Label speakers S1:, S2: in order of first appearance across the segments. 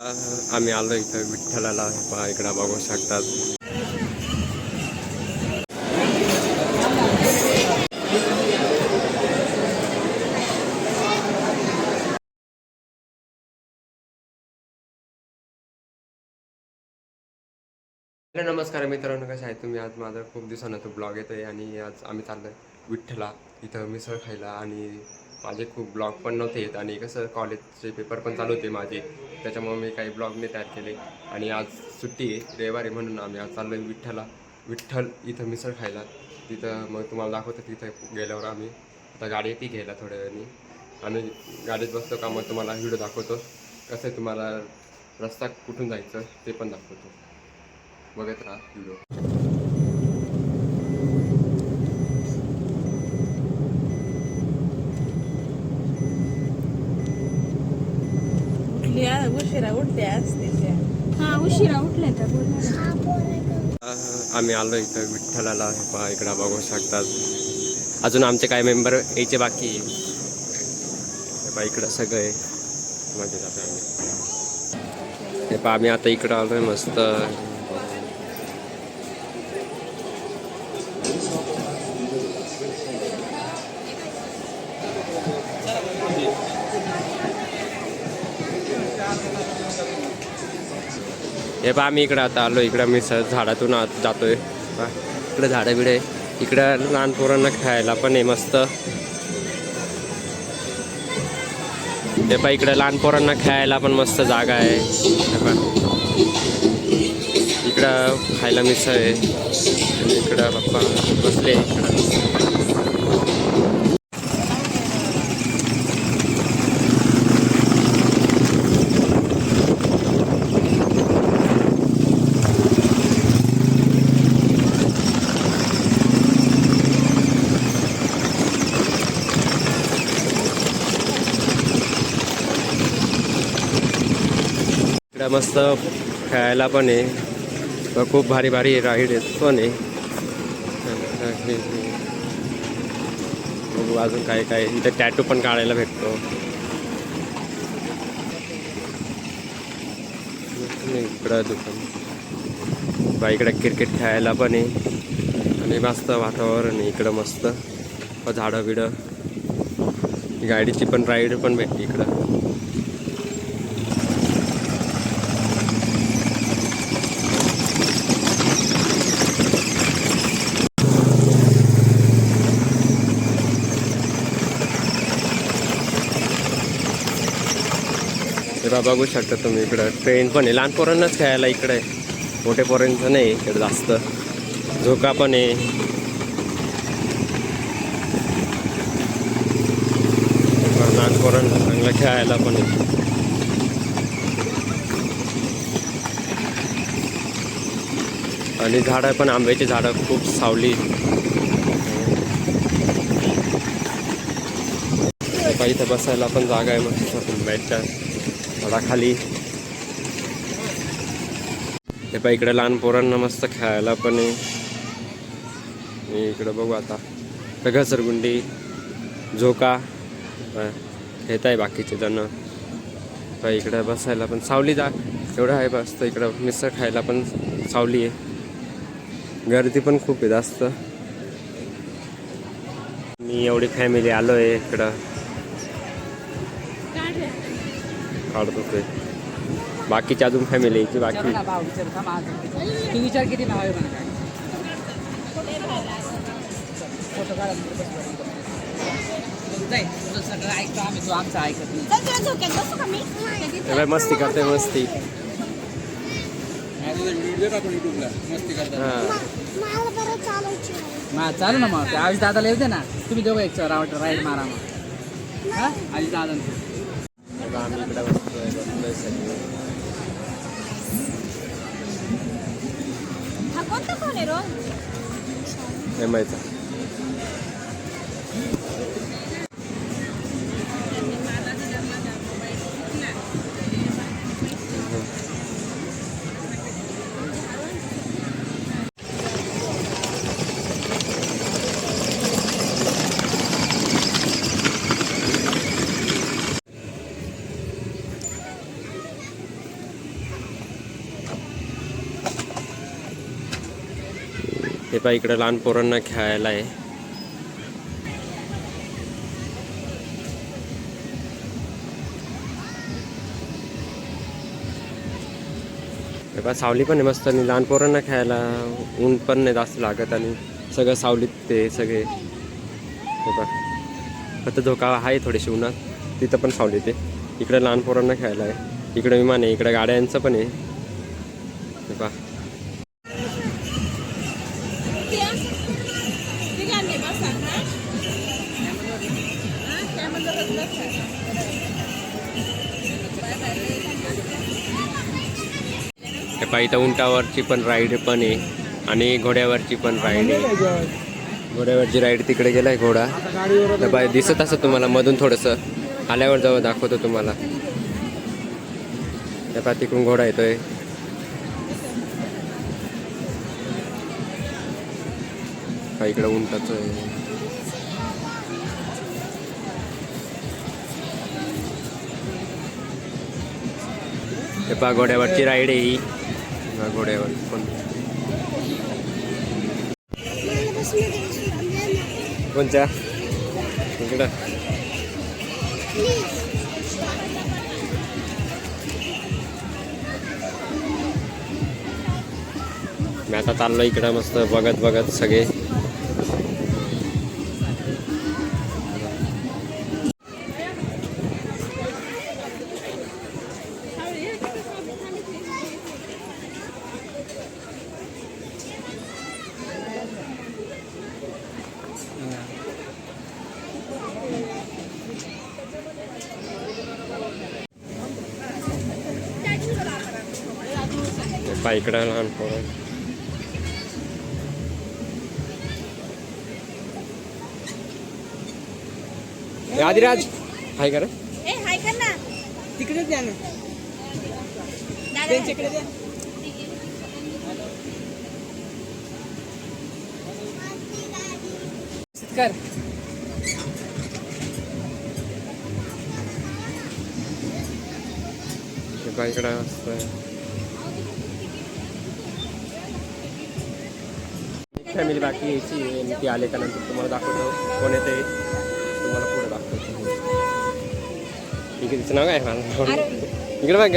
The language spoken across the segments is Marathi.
S1: आम्ही आलो इथं विठ्ठलाला. पहा इकडं बघू शकतात. हॅलो नमस्कार मित्रांनो कसे आहे तुम्ही? आज माझा खूप दिवसानं तो ब्लॉग येतोय आणि आज आम्ही चाललोय विठ्ठला. इथं मिसळ खायला आणि माझे खूप ब्लॉग पण नव्हते येत आणि कसं कॉलेजचे पेपर पण चालू होते माझे त्याच्यामुळे मी काही ब्लॉग नाही तयार केले. आणि आज सुट्टी आहे रविवारी म्हणून आम्ही आज चाललो आहे विठ्ठला विठ्ठल इथं मिसळ खायला. तिथं मग तुम्हाला दाखवतो तिथं गेल्यावर आम्ही आता गाडी ती घ्यायला थोड्या वेळाने. आम्ही गाडीत बसतो का मग तुम्हाला व्हिडिओ दाखवतो. कसं आहे तुम्हाला रस्ता कुठून जायचं ते पण दाखवतो. बघत राहा व्हिडिओ.
S2: उठल्या उशिरा उठल्या असतील त्या
S3: हा उशिरा उठले तर बोलणार
S1: आम्ही आलो इथं विठ्ठलाला. हे पहा इकडं बघू शकतात अजून आमचे काही मेंबर यायचे बाकी आहे. हे पहा इकडं सगळं आहे आम्ही हे पहा आम्ही आता इकडं आलोय मस्त. हे पहा आम्ही इकडं आता आलो इकडं मी सहज झाडातून आत जातोय. पहा, इकडं झाडं बिडं. आहे इकडं लहान पोरांना खेळायला पण आहे मस्त. हे पहा इकडं लहान पोरांना खेळायला पण मस्त जागा आहे. हे पहा. इकडं खायला मिसळ आहे. इकडं पप्पा बसले. इकडं इकडं मस्त खेळायला पण आहे. खूप भारी भारी राईड आहेत पण आहे. अजून काय काय. इथं टॅटू पण काढायला भेटतो. इकडं दुकान. बा इकडं क्रिकेट खेळायला पण आहे. आणि मस्त वातावरण आहे इकडं मस्त. झाडं बिडं. गाडीची पण राईड पण भेटते इकडं. तेव्हा बघू शकता तुम्ही इकडं. ट्रेन पण आहे. लहान पोरांनाच खेळायला इकडे आहे. मोठे पोरांचं नाही इकडे जास्त. झोका पण आहे. लहान पोरांना चांगलं खेळायला पण आहे. आणि झाडं पण आंब्याची झाडं खूप सावली. इथं बसायला पण जागा आहे मग बॅटच्या खाली हे पहा इकडे लहान पोरांना मस्त खेळायला पण आहे. इकडं बघू आता. तर घसरगुंडी झोका. येत आहे बाकीचे जण. पहा इकडं बसायला पण सावली जा. एवढं आहे बसतं इकडं मिसळ खायला पण सावली आहे. गर्दी पण खूप आहे जास्त. मी एवढी फॅमिली आलो आहे इकडं. काढत होते. बाकीची अजून फॅमिली यायची बाकी.
S4: तू विचार किती आहे म्हणा?
S1: मस्ती करते मस्ती.
S4: मस्ती करता
S1: हा.
S3: मला बरं चालायची
S4: मा चालू ना मग. आयुष दादाला येऊ दे ना. तुम्ही दोघं एक राईड मारा मग. हा? आयुष दादा.
S1: Ito ko ni Ron. Yan ito?
S3: हे
S1: इकडं लहान पोरांना खेळायला आहे. बा सावली पण आहे मस्त आणि लहान पोरांना खेळायला ऊन पण नाही जास्त लागत आणि सगळं सावलीत ते सगळे. हे फक्त धोका आहे थोडीशी उन्हात. तिथं पण सावली ते इकडे लहान पोरांना खेळायला आहे. इकडे विमान आहे इकडे गाड्यांचं पण आहे. हे पहा तर इथं उंटावरची पण राईड पण आहे आणि घोड्यावरची पण राईड आहे. घोड्यावरची राईड तिकडे गेलाय घोडा. तर बाय दिसत असं तुम्हाला मधून थोडंसं. आल्यावर जाऊ दाखवतो तुम्हाला. त्या पहा तिकडून घोडा येतोय. इकडं उंटाचं आहे. हे पहा घोड्यावरची राईड आहे ही. किंवा घोड्यावर
S3: कोण
S1: कोणत्या इकडं. मी आता चाललो इकडं मस्त बघत बघत सगळे. पहा इकडं लहान पोरं आदिराज हाय कर
S2: ए हाय कर ना
S4: तिकडे द्या ना त्यांच्याकडे द्या कर
S1: इकडं असतं फॅमिली बाकी यायची आणि ती आले का नंतर तुम्हाला दाखवतो. कोण येते तुम्हाला पुढे दाखवतो. इकडे तिचं नाव काय? मला इकडे बघ.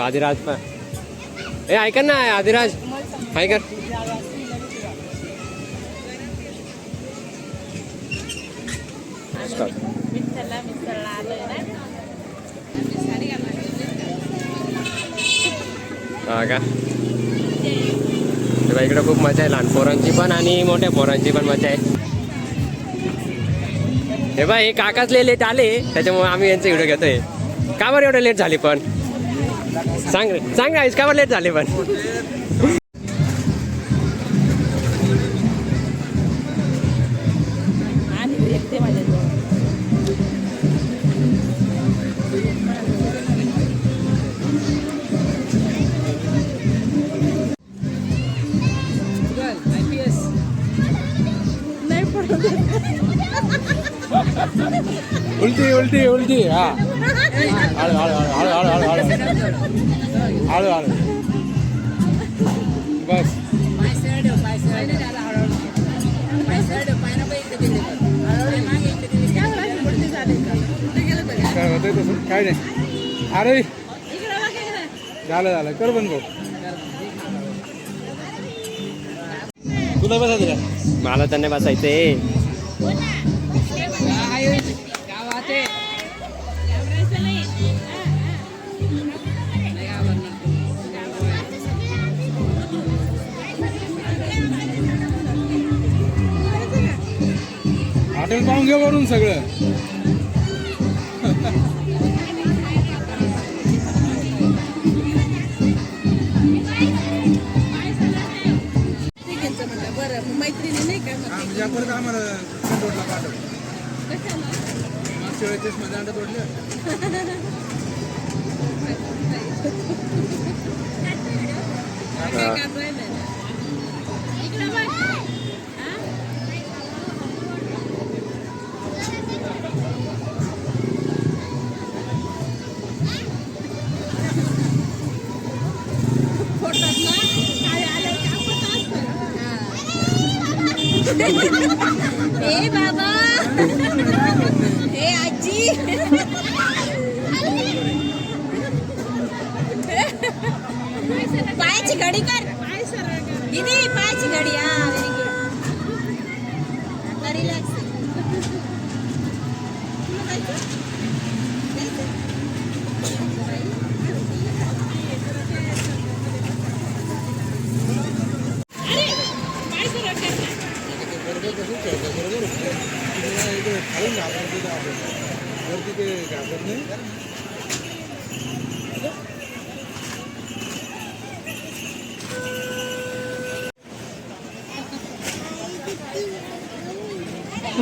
S1: आदिराज पण. ए ऐका ना आदिराज. हाय कर. हा का? तेव्हा इकडं खूप मजा आहे लहान पोरांची पण आणि मोठ्या पोरांची पण मजा आहे. हे बा हे काकाच लेट आले त्याच्यामुळे आम्ही यांचे व्हिडिओ घेतोय. का बरं एवढं लेट झाली पण? सांग रे सांग आईस का बरं लेट झाले पण?
S5: उलटी उलटी उलटी हा हळू हळू हळू हळू हळू हळू हळू हळू बस. काय होतंय तसं? काय नाही. अरे! झालं झालं. कर बंद भाऊ तुला बसायचं का?
S1: मला त्यांनी बसायचंय.
S5: हॉटेल पाहून घे वरून सगळं.
S2: बरं मैत्रिणी नाही का मग
S5: म्हणजे परत आम्हाला रोडला पाठव. मागच्या वेळेस मध्ये अंडा तोडले
S2: पायाची घडी कर. दीदी पायाची घडी हा व्हेरी गुड आता रिलॅक्स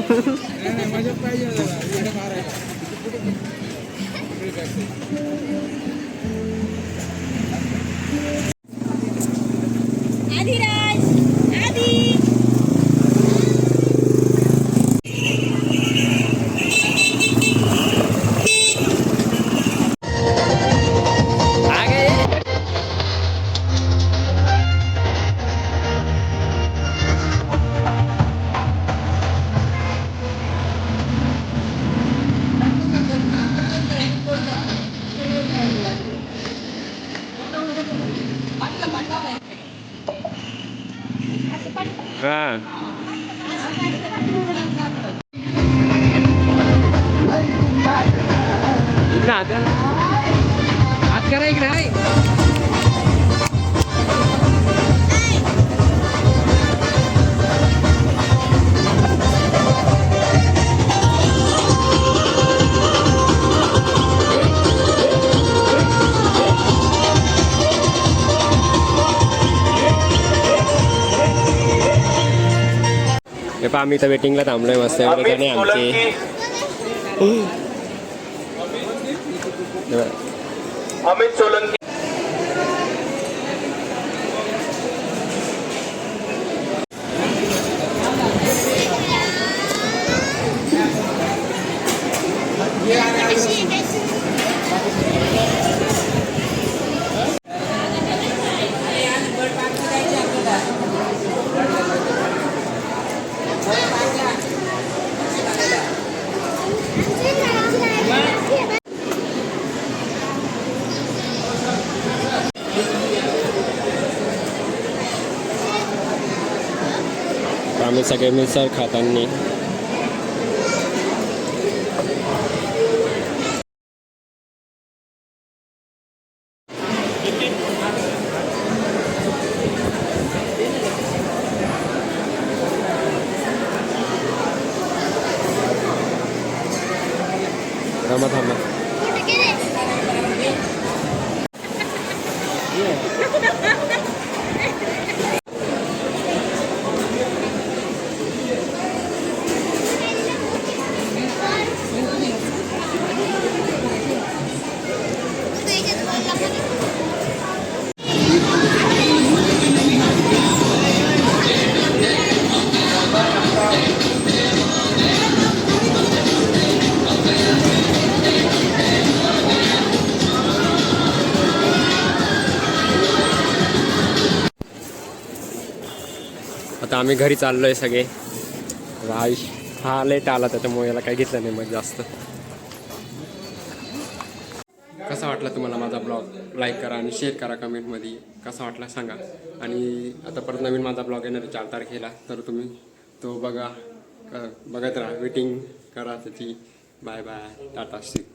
S5: मजा पाहिजे
S1: हा.
S4: हात करा इकडे हाय.
S1: हे पहा आम्ही इथं वेटिंगला थांबलोय मस्त एवढे जण आहे आमचे.
S6: अमित सोलंकी.
S1: सगळे मिसळ खातांनी. आता आम्ही घरी चाललो आहे सगळे आयुष हा लेट आला त्याच्यामुळे याला काही घेतलं नाही मग जास्त. कसा वाटला तुम्हाला माझा ब्लॉग? लाईक करा आणि शेअर करा कमेंटमध्ये कसा वाटला सांगा. आणि आता परत नवीन माझा ब्लॉग येणार आहे चार तारखेला. तर तुम्ही तो बघा. क- बघत राहा. वेटिंग करा त्याची. Bye bye Tata C